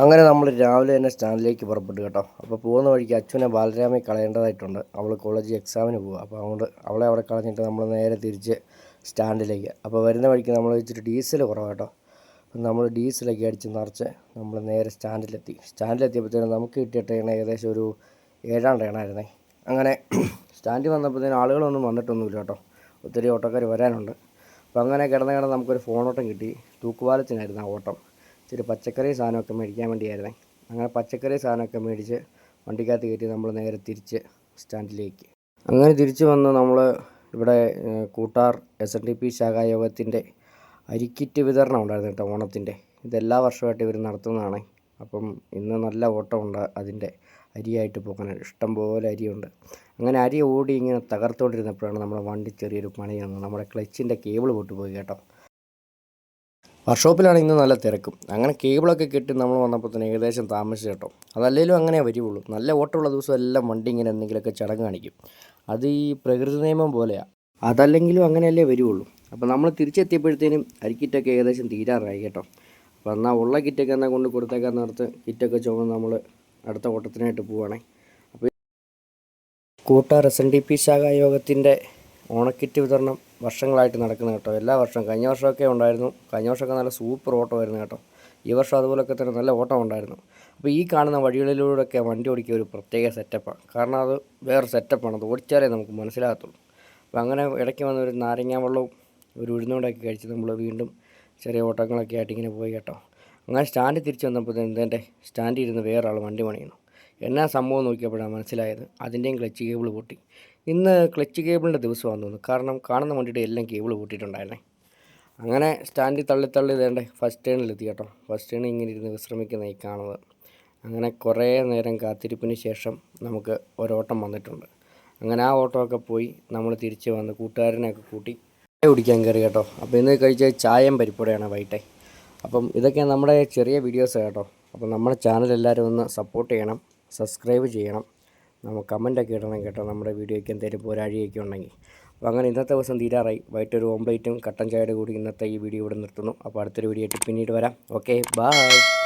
അങ്ങനെ നമ്മൾ രാവിലെ തന്നെ സ്റ്റാൻഡിലേക്ക് പുറപ്പെട്ടു കേട്ടോ. അപ്പോൾ പോകുന്ന വഴിക്ക് അച്ഛനെ ബാലരാമയെ കളയേണ്ടതായിട്ടുണ്ട്. അവൾ കോളേജ് എക്സാമിന് പോകുക അപ്പോൾ അതുകൊണ്ട് അവളെ അവിടെ കളഞ്ഞിട്ട് നമ്മൾ നേരെ തിരിച്ച് സ്റ്റാൻഡിലേക്ക്. അപ്പോൾ വരുന്ന വഴിക്ക് നമ്മൾ ഇച്ചിരി ഡീസൽ കുറവാണ് കേട്ടോ. അപ്പം നമ്മൾ ഡീസലൊക്കെ അടിച്ച് നിറച്ച് നമ്മൾ നേരെ സ്റ്റാൻഡിലെത്തി. സ്റ്റാൻഡിലെത്തിയപ്പോഴത്തേനും നമുക്ക് കിട്ടിയ ട്രെയിൻ ഏകദേശം ഒരു ഏഴാം ട്രെയിനായിരുന്നേ അങ്ങനെ സ്റ്റാൻഡിൽ വന്നപ്പോഴത്തേനും ആളുകളൊന്നും വന്നിട്ടൊന്നുമില്ല കേട്ടോ. ഒത്തിരി ഓട്ടോക്കാർ വരാനുണ്ട്. അപ്പോൾ അങ്ങനെ കിടന്ന് കിടന്ന് നമുക്കൊരു ഫോണോട്ടം കിട്ടി. തൂക്കുപാലത്തിനായിരുന്നു ആ ഓട്ടം. ഇച്ചിരി പച്ചക്കറി സാധനമൊക്കെ മേടിക്കാൻ വേണ്ടിയായിരുന്നേ. അങ്ങനെ പച്ചക്കറി സാധനമൊക്കെ മേടിച്ച് വണ്ടിക്കകത്ത് കയറ്റി നമ്മൾ നേരെ തിരിച്ച് സ്റ്റാൻഡിലേക്ക്. അങ്ങനെ തിരിച്ച് വന്ന് നമ്മൾ ഇവിടെ Koottar S N D P ശാഖായോഗത്തിന്റെ അരിക്കിറ്റ് വിതരണം ഉണ്ടായിരുന്നു കേട്ടോ ഓണത്തിന്റെ. ഇതെല്ലാ വർഷമായിട്ട് ഇവർ നടത്തുന്നതാണ്. അപ്പം ഇന്ന് നല്ല ഓട്ടമുണ്ട് അതിന്റെ അരിയായിട്ട് പോകാൻ. ഇഷ്ടം പോലെ അരിയുണ്ട്. അങ്ങനെ അരി ഓടി ഇങ്ങനെ തകർത്തുകൊണ്ടിരുന്നപ്പോഴാണ് നമ്മുടെ വണ്ടി ചെറിയൊരു പണി വന്നത് നമ്മുടെ ക്ലച്ചിന്റെ കേബിൾ പൊട്ടുപോയി കേട്ടോ. വർക്ക്ഷോപ്പിലാണ് ഇന്ന് നല്ല തിരക്കും. അങ്ങനെ കേബിളൊക്കെ കെട്ടി നമ്മൾ വന്നപ്പോൾ തന്നെ ഏകദേശം താമസിച്ചു കേട്ടോ. അതല്ലേലും അങ്ങനെ വരികയുള്ളൂ. നല്ല ഓട്ടമുള്ള ദിവസം എല്ലാം വണ്ടി ഇങ്ങനെ എന്തെങ്കിലുമൊക്കെ ചടങ്ങ് കാണിക്കും. അത് ഈ പ്രകൃതി നിയമം പോലെയാണ് അതല്ലെങ്കിലും അങ്ങനെയല്ലേ വരുവുള്ളൂ അപ്പോൾ നമ്മൾ തിരിച്ചെത്തിയപ്പോഴത്തേനും അരിക്കിറ്റൊക്കെ ഏകദേശം തീരാറായി കേട്ടോ. അപ്പോൾ എന്നാൽ ഉള്ള കിറ്റൊക്കെ എന്നാൽ കൊണ്ട് കൊടുത്തേക്കാൻ നേരത്ത് കിറ്റൊക്കെ ചുമന്ന് നമ്മൾ അടുത്ത ഓട്ടത്തിനായിട്ട് പോവുകയാണേ അപ്പോൾ Koottar S N D P ശാഖാ യോഗത്തിന്റെ ഓണക്കിറ്റ് വിതരണം വർഷങ്ങളായിട്ട് നടക്കുന്ന കേട്ടോ. എല്ലാ വർഷവും. കഴിഞ്ഞ വർഷമൊക്കെ ഉണ്ടായിരുന്നു. കഴിഞ്ഞ വർഷമൊക്കെ നല്ല സൂപ്പർ ഓട്ടമായിരുന്നു കേട്ടോ. ഈ വർഷം അതുപോലൊക്കെ തന്നെ നല്ല ഓട്ടം ഉണ്ടായിരുന്നു. അപ്പോൾ ഈ കാണുന്ന വഴികളിലൂടെയൊക്കെ വണ്ടി ഓടിക്കുക ഒരു പ്രത്യേക സെറ്റപ്പാണ് കാരണം അത് വേറെ സെറ്റപ്പാണ്. അത് ഓടിച്ചാലേ നമുക്ക് മനസ്സിലാകത്തുള്ളൂ. അപ്പോൾ അങ്ങനെ ഇടയ്ക്ക് വന്ന ഒരു നാരങ്ങാ വെള്ളവും ഒരു ഉഴുന്നുകൊണ്ടൊക്കെ കഴിച്ച് നമ്മൾ വീണ്ടും ചെറിയ ഓട്ടങ്ങളൊക്കെ ആയിട്ട് ഇങ്ങനെ പോയി കേട്ടോ. അങ്ങനെ സ്റ്റാൻഡ് തിരിച്ച് വന്നപ്പോൾ എന്റെ സ്റ്റാൻഡിൽ ഇരുന്ന് വേറെ ആൾ വണ്ടി പണിയുന്നു. എന്നാ സംഭവം നോക്കിയപ്പോഴാണ് മനസ്സിലായത് അതിന്റെയും ക്ലച്ച് കേബിൾ പൊട്ടി. ഇന്ന് ക്ലച്ച് കേബിളിന്റെ ദിവസമാണെന്ന് തോന്നുന്നു. കാരണം കാണുന്ന വണ്ടിയുടെ എല്ലാം കേബിൾ പൊട്ടിയിട്ടുണ്ടായിരുന്നേ. അങ്ങനെ സ്റ്റാൻഡിൽ തള്ളി തള്ളി ഇതേണ്ടേ ഫസ്റ്റ് ടേണിലെത്തി കേട്ടോ. ഫസ്റ്റ് ടേണിൽ ഇങ്ങനെ ഇരുന്ന് വിശ്രമിക്കുന്ന ഈ കാണുന്നത്. അങ്ങനെ കുറേ നേരം കാത്തിരിപ്പിന് ശേഷം നമുക്ക് ഒരോട്ടം വന്നിട്ടുണ്ട്. അങ്ങനെ ആ ഓട്ടമൊക്കെ പോയി നമ്മൾ തിരിച്ച് വന്ന് കൂട്ടുകാരനെയൊക്കെ കൂട്ടി ചായ കുടിക്കാൻ കയറി കേട്ടോ. അപ്പോൾ ഇന്ന് കഴിച്ച ചായയും പരിപ്പുടയാണ് വൈകിട്ടെ. അപ്പം ഇതൊക്കെ നമ്മുടെ ചെറിയ വീഡിയോസ് കേട്ടോ. അപ്പോൾ നമ്മുടെ ചാനൽ എല്ലാവരും ഒന്ന് സപ്പോർട്ട് ചെയ്യണം. സബ്സ്ക്രൈബ് ചെയ്യണം. നമുക്ക് കമന്റൊക്കെ ഇടണം കേട്ടോ. നമ്മുടെ വീഡിയോയ്ക്ക് എന്തെങ്കിലും പോരാഴിയൊക്കെ ഉണ്ടെങ്കിൽ. അപ്പോൾ അങ്ങനെ ഇന്നത്തെ ദിവസം തീരാറായി. വൈകിട്ടൊരു ഓംപ്ലേറ്റും കട്ടൻ ചായയുടെ കൂടി ഇന്നത്തെ ഈ വീഡിയോ ഇവിടെ നിർത്തുന്നു. അപ്പോൾ അടുത്തൊരു വീഡിയോ ആയിട്ട് പിന്നീട് വരാം. Okay bye